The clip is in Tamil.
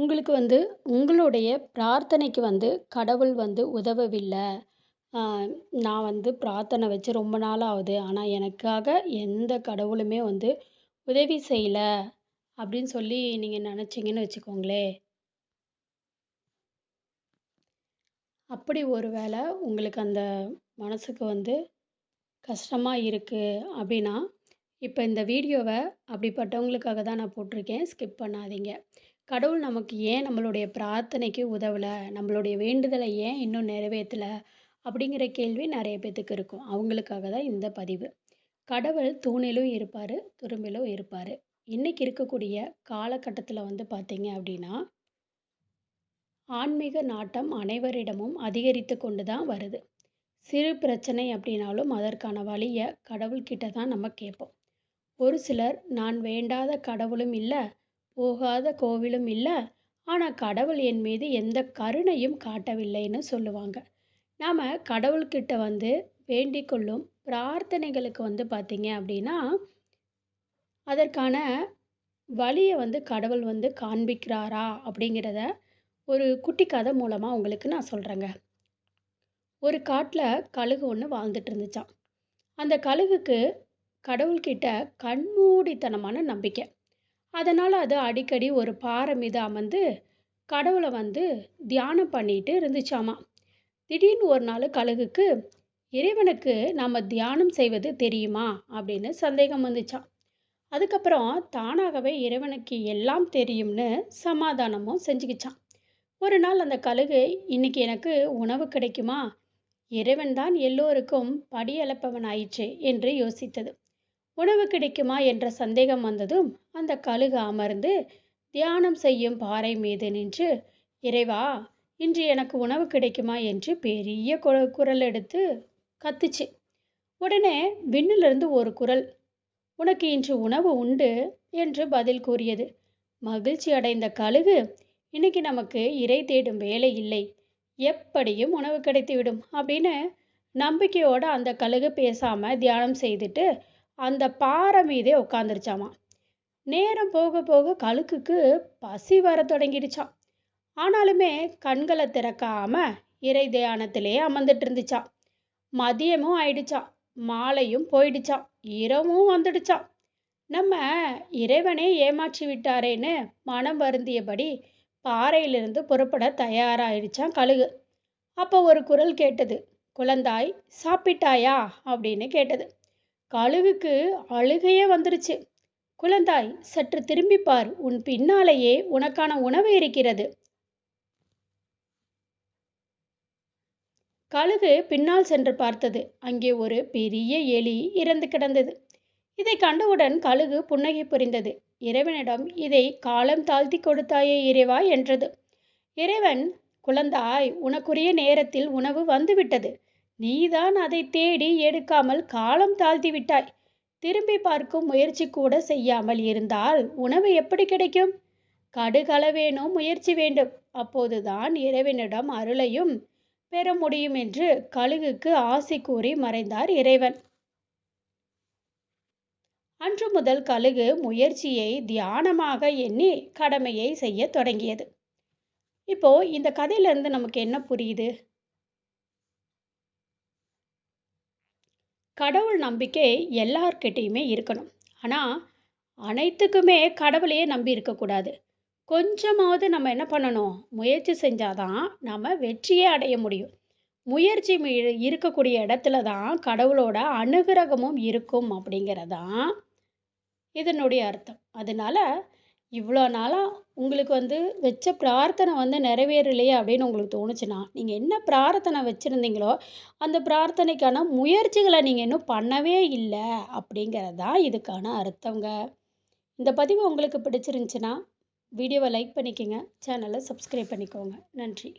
உங்களுக்கு வந்து உங்களுடைய பிரார்த்தனைக்கு வந்து கடவுள் வந்து உதவவில்லை. நான் வந்து பிரார்த்தனை வச்சு ரொம்ப நாள் ஆகுது. ஆனால் எனக்காக எந்த கடவுளுமே வந்து உதவி செய்யலை அப்படின்னு சொல்லி நீங்கள் நினச்சிங்கன்னு வச்சுக்கோங்களேன் அப்படி ஒரு வேளை உங்களுக்கு அந்த மனசுக்கு வந்து கஷ்டமாக இருக்குது அப்படின்னா இப்போ இந்த வீடியோவை அப்படிப்பட்டவங்களுக்காக தான் நான் போட்டிருக்கேன். ஸ்கிப் பண்ணாதீங்க. கடவுள் நமக்கு ஏன் நம்மளுடைய பிரார்த்தனைக்கு உதவலை? நம்மளுடைய வேண்டுதலை ஏன் இன்னும் நிறைவேற்றலை அப்படிங்கிற கேள்வி நிறைய பேத்துக்கு இருக்கும். அவங்களுக்காக தான் இந்த பதிவு. கடவுள் தூணிலும் இருப்பார் துரும்பிலும் இருப்பார். இன்றைக்கி இருக்கக்கூடிய காலகட்டத்தில் வந்து பார்த்தீங்க அப்படின்னா ஆன்மீக நாட்டம் அனைவரிடமும் அதிகரித்து கொண்டு தான் வருது. சிறு பிரச்சனை அப்படின்னாலும் அதற்கான வழியை கடவுள்கிட்ட தான் நம்ம கேட்போம். ஒரு சிலர் நான் வேண்டாத கடவுளும் இல்லை போகாத கோவிலும் இல்லை. ஆனால் கடவுள் என் மீது எந்த கருணையும் காட்டவில்லைன்னு சொல்லுவாங்க. நாம் கடவுள்கிட்ட வந்து வேண்டிக் கொள்ளும் பிரார்த்தனைகளுக்கு வந்து பார்த்திங்க அப்படின்னா அதற்கான வழியை வந்து கடவுள் வந்து காண்பிக்கிறாரா அப்படிங்கிறத ஒரு குட்டி கதை மூலமாக உங்களுக்கு நான் சொல்கிறேங்க ஒரு காட்டில் கழுகு ஒன்று வாழ்ந்துட்டு இருந்துச்சான் அந்த கழுகுக்கு கடவுள்கிட்ட கண்மூடித்தனமான நம்பிக்கை. அதனால் அது அடிக்கடி ஒரு பாறை மீது அமர்ந்து கடவுளை வந்து தியானம் பண்ணிட்டு இருந்துச்சாமா. திடீர்னு ஒரு நாள் கழுகுக்கு இறைவனுக்கு நாம் தியானம் செய்வது தெரியுமா? அப்படின்னு சந்தேகம் வந்துச்சான் அதுக்கப்புறம் தானாகவே இறைவனுக்கு எல்லாம் தெரியும்னு சமாதானமும் செஞ்சுக்கிச்சான். ஒரு நாள் அந்த கழுகு இன்னைக்கு எனக்கு உணவு கிடைக்குமா? இறைவன் தான் எல்லோருக்கும் படியளப்பவன் ஆயிற்று என்று யோசித்தது. உணவு கிடைக்குமா என்ற சந்தேகம் வந்ததும் அந்த கழுகு அமர்ந்து தியானம் செய்யும் பாறை மீது நின்று இறைவா இன்று எனக்கு உணவு கிடைக்குமா? என்று பெரிய குரல் எடுத்து கத்துச்சு. உடனே விண்ணிலிருந்து ஒரு குரல் உனக்கு இன்று உணவு உண்டு? என்று பதில் கூறியது. மகிழ்ச்சி அடைந்த கழுகு இன்னைக்கு நமக்கு இறை தேடும் வேலை இல்லை. எப்படியும் உணவு கிடைத்துவிடும் அப்படின்னு நம்பிக்கையோடு அந்த கழுகு பேசாமல் தியானம் செய்துட்டு அந்த பாறை மீதே உட்காந்துருச்சாமா நேரம் போக போக கழுக்குக்கு பசி வர தொடங்கிடுச்சான் ஆனாலுமே கண்களை திறக்காம இறை தியானத்திலே அமர்ந்துட்டு இருந்துச்சான் மதியமும் ஆயிடுச்சான் மாலையும் போயிடுச்சான் இரவும் வந்துடுச்சான் நம்ம இறைவனே ஏமாற்றி விட்டாரேன்னு மனம் வருந்தியபடி பாறையிலிருந்து புறப்பட தயாராகிடுச்சான் கழுகு. அப்போ ஒரு குரல் கேட்டது. குழந்தாய் சாப்பிட்டாயா? அப்படின்னு கேட்டது. கழுகுக்கு அழுகையே வந்துருச்சு. குழந்தாய் சற்று திரும்பிப்பார் உன் பின்னாலேயே உனக்கான உணவு இருக்கிறது. கழுகு பின்னால் சென்று பார்த்தது. அங்கே ஒரு பெரிய எலி இறந்து கிடந்தது. இதை கண்டவுடன் கழுகு புன்னகை புரிந்தது. இறைவனிடம் இதை காலம் தாழ்த்தி கொடுத்தாயே இறைவா என்றது. இறைவன் குழந்தாய் உனக்குரிய நேரத்தில் உணவு வந்துவிட்டது. நீதான் அதை தேடி எடுக்காமல் காலம் தாழ்த்தி விட்டாய் திரும்பி பார்க்கும் முயற்சி கூட செய்யாமல் இருந்தால் உணவு எப்படி கிடைக்கும்? கடுகளவேனும் முயற்சி வேண்டும். அப்போதுதான் இறைவனிடம் அருளையும் பெற முடியும் என்று கழுகுக்கு ஆசை கூறி மறைந்தார் இறைவன். அன்று முதல் கழுகு முயற்சியை தியானமாக எண்ணி கடமையை செய்ய தொடங்கியது. இப்போ இந்த கதையிலிருந்து நமக்கு என்ன புரியுது? கடவுள் நம்பிக்கை எல்லார்கிட்டேயுமே இருக்கணும். ஆனால் அனைத்துக்குமே கடவுளையே நம்பி இருக்கக்கூடாது. கொஞ்சமாவது நம்ம என்ன பண்ணணும்? முயற்சி செஞ்சாதான் நம்ம வெற்றியே அடைய முடியும். முயற்சி இருக்கக்கூடிய இடத்துல தான் கடவுளோட அனுகிரகமும் இருக்கும் அப்படிங்கிறதான் இதனுடைய அர்த்தம். அதனால இவ்வளோ நாளாக உங்களுக்கு வந்து வச்ச பிரார்த்தனை வந்து நிறைவேறலையே அப்படின்னு உங்களுக்கு தோணுச்சுன்னா நீங்கள் என்ன பிரார்த்தனை வச்சுருந்தீங்களோ அந்த பிரார்த்தனைக்கான முயற்சிகளை நீங்கள் இன்னும் பண்ணவே இல்லை அப்படிங்கிறது தான் இதுக்கான அர்த்தங்க. இந்த பதிவு உங்களுக்கு பிடிச்சிருந்துச்சுன்னா வீடியோவை லைக் பண்ணிக்கோங்க சேனலை சப்ஸ்கிரைப் பண்ணிக்கோங்க. நன்றி.